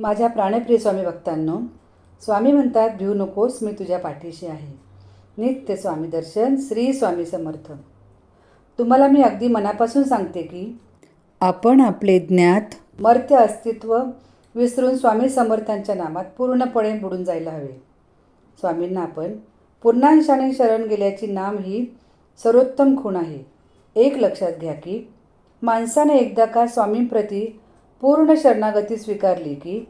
माझ्या प्राणप्रिय स्वामी भक्तांनो स्वामी म्हणतात भिऊ नकोस मी तुझ्या पाठीशी आहे. नित्य स्वामी दर्शन श्री स्वामी समर्थ. तुम्हाला मी अगदी मनापासून सांगते की आपण आपले ज्ञात मर्त्य अस्तित्व विसरून स्वामी समर्थांच्या नामात पूर्णपणे बुडून जायला हवे. स्वामींना आपण पूर्णांशाने शरण गेल्याची नाम ही सर्वोत्तम खूण आहे. एक लक्षात घ्या की माणसाने एकदा का स्वामींप्रती पूर्ण शरणागती स्वीकारली की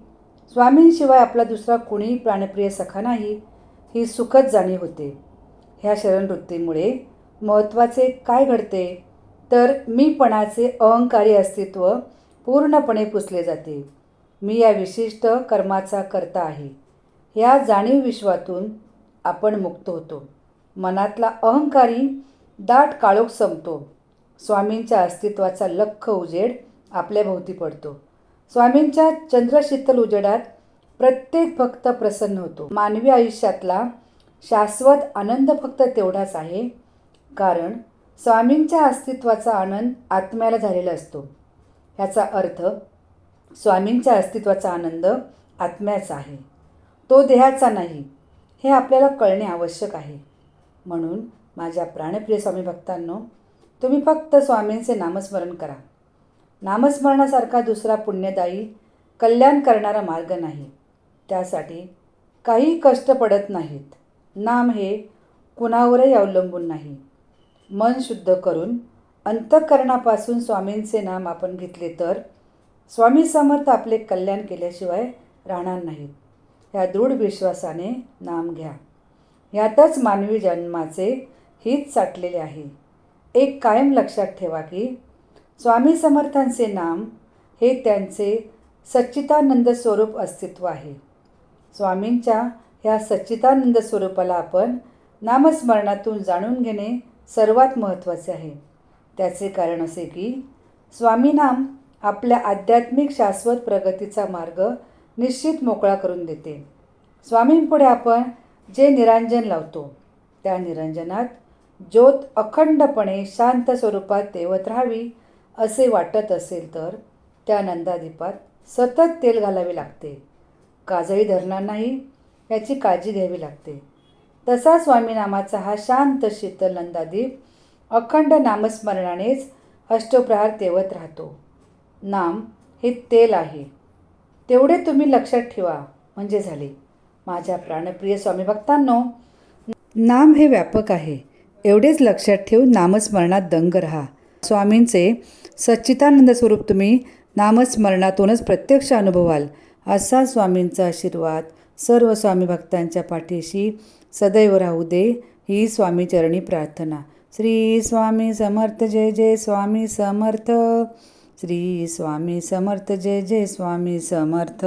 स्वामींशिवाय आपला दुसरा कुणीही प्राणप्रिय सखा नाही ही सुखद जाणीव होते. ह्या शरणवृत्तीमुळे महत्त्वाचे काय घडते? तर मीपणाचे अहंकारी अस्तित्व पूर्णपणे पुसले जाते. मी या विशिष्ट कर्माचा करता आहे. या जाणीव विश्वातून आपण मुक्त होतो. मनातला अहंकारी दाट काळोख संपतो. स्वामींच्या अस्तित्वाचा लख उजेड आपल्या भोवती पडतो. स्वामींच्या चंद्रशीतल उजेडात प्रत्येक भक्त प्रसन्न होतो. मानवी आयुष्यातला शाश्वत आनंद फक्त तेवढाच आहे कारण स्वामींच्या अस्तित्वाचा आनंद आत्म्याला झालेला असतो. ह्याचा अर्थ स्वामींच्या अस्तित्वाचा आनंद आत्म्याचा आहे. तो देहाचा नाही हे आपल्याला कळणे आवश्यक आहे. म्हणून माझ्या प्राणप्रिय स्वामी भक्तांनो तुम्ही फक्त स्वामींचे नामस्मरण करा. नामस्मरणासारखा दुसरा पुण्यदायी कल्याण करणारा मार्ग नाही. त्यासाठी काही कष्ट पडत नाहीत. नाम हे कुणावरही अवलंबून नाही. मन शुद्ध करून अंतःकरणापासून स्वामींचे नाम आपण घेतले तर स्वामी समर्थ आपले कल्याण केल्याशिवाय राहणार नाहीत. ह्या दृढ विश्वासाने नाम घ्या. यातच मानवी जन्माचे हित साठलेले आहे. एक कायम लक्षात ठेवा की स्वामी समर्थांचे नाम हे त्यांचे सच्चितानंद स्वरूप अस्तित्व आहे. स्वामींच्या ह्या सच्चितानंद स्वरूपाला आपण नामस्मरणातून जाणून घेणे सर्वात महत्त्वाचे आहे. त्याचे कारण असे की स्वामीनाम आपल्या आध्यात्मिक शाश्वत प्रगतीचा मार्ग निश्चित मोकळा करून देते. स्वामींपुढे आपण जे निरांजन लावतो त्या निरंजनात ज्योत अखंडपणे शांत स्वरूपात तेवत राहावी असे वाटत असेल तर त्या नंदादीपात सतत तेल घालावे लागते. काजळी धरणार नाही याची काळजी घ्यावी लागते. तसा स्वामीनामाचा हा शांत शीतल नंदादीप अखंड नामस्मरणानेच अष्टप्रहार तेवत राहतो. नाम हे तेल आहे. तेवढे तुम्ही लक्षात ठेवा म्हणजे झाले. माझ्या प्राणप्रिय स्वामी भक्तांनो नाम हे व्यापक आहे. एवढेच लक्षात ठेवून नामस्मरणात दंग रहा. स्वामींचे सच्चिदानंद स्वरूप तुम्ही नामस्मरणातूनच प्रत्यक्ष अनुभवाल असा स्वामींचा आशीर्वाद सर्व स्वामी भक्तांच्या पाठीशी सदैव राहू दे ही स्वामीचरणी प्रार्थना. श्री स्वामी समर्थ जय जय स्वामी समर्थ. श्री स्वामी समर्थ जय जय स्वामी समर्थ.